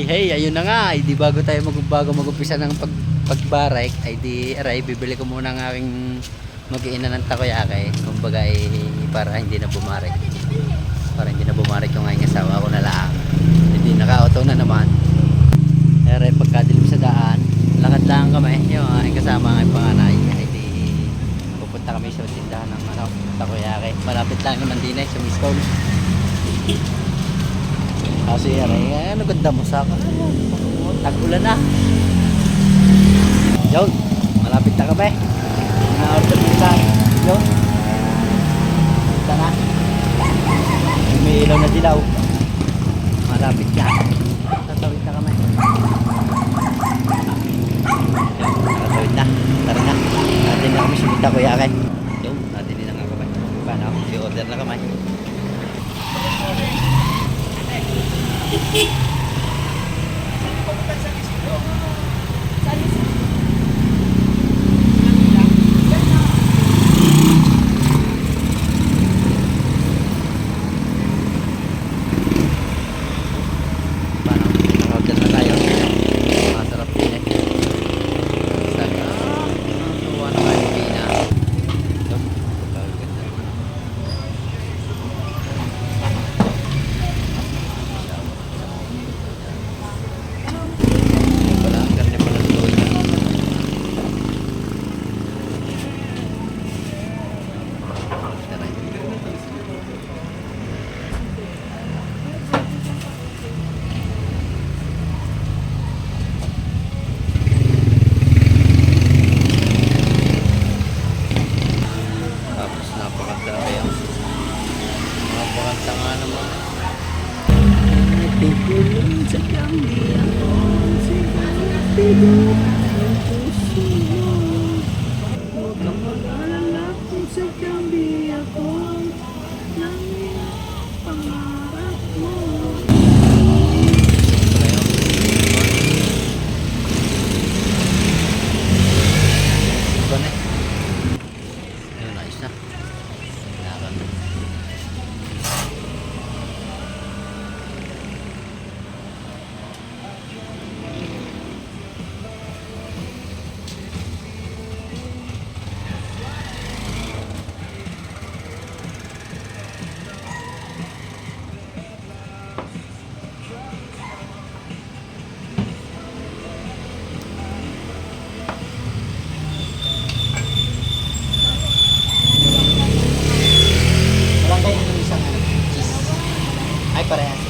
Hey, ayun na nga, ay di bago tayo mag bago mag-umpisa ng pag pagbarek, ay di aray bibili ko muna ng aking mag-iina ng takoyaki. Kumbaga ay para hindi na bumarek. Para hindi na bumarek yung aking asawa ko na lang. Hindi naka-auto na naman. Aray pagkadilim sa daan, lakad lang kami. Yung aking kasama ang panganay. Ay di pupunta kami sa tindahan ng ano, takoyaki. Malapit lang naman din eh, sa Miscom. Kasi aray, ano ganda mo sa Tag-ulan na. Yun, malapit na kami. Na-order kita. Yun. Kita na. May ilaw na dilaw. Malapit na. Tatawid na kami. Yun, nakatawid na. Tara na. Natin na kami sumita ko yakin. Yun, natin na nga kami. Paano? I-order na kami. Paano? Naka-order na tayo. Masarap din eh. Sana. Tuwa na kayo pina. Ito. Pagkaganda. Wala, ang karne pala lutuin na. Tara. Tapos napakadami ang napakanta nga naman. Tigulong sa kambiyan ko, siguro Ay, parehas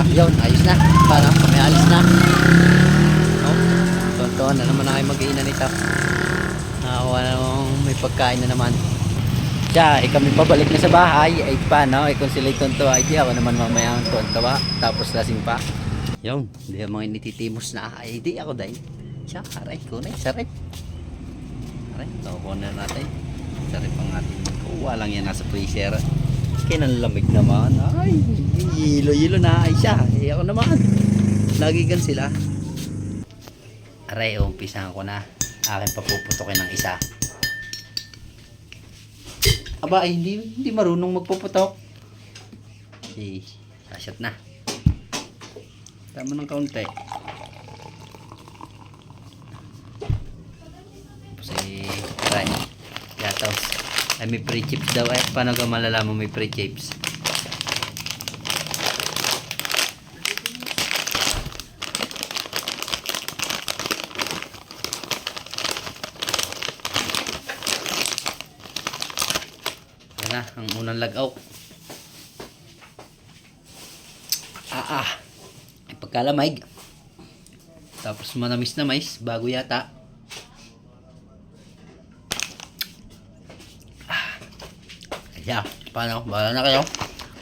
Siya, yun, ayos na. Parang kami alis na. Oh, tontoon na naman na kayo mag-iina nito. Nakakuha na may pagkain na naman. Siya, eh kami pabalik na sa bahay. Ay paano, eh kung sila'y tonto, ay di ako naman mamaya ang tontawa. Tapos lasing pa. Yun, hindi mga inititimos na. Ay di ako dahil. Siya, aray, kunay, saray. Aray, takuha na natin. Saray pang ating kuha lang yan nasa freezer. Kinanlamig naman. Ay, hilo-hilo na ay siya. Eh ako naman. Lagi gan sila. Aray, umpisahan ko na. Akin papuputokin ng isa. Aba, ay, hindi, hindi marunong magpuputok. Si, sashot na. Tama ng kaunti. Tapos ay, aray. Yatos. Ay, may pre-chips daw eh. Paano ka malalaman may pre-chips? Yan na, ang unang lagaw. Ah, ah. Ay, pagkalamig. Tapos manamis na mais, bago yata. Ah. Kaya, paano? Bahala na kayo.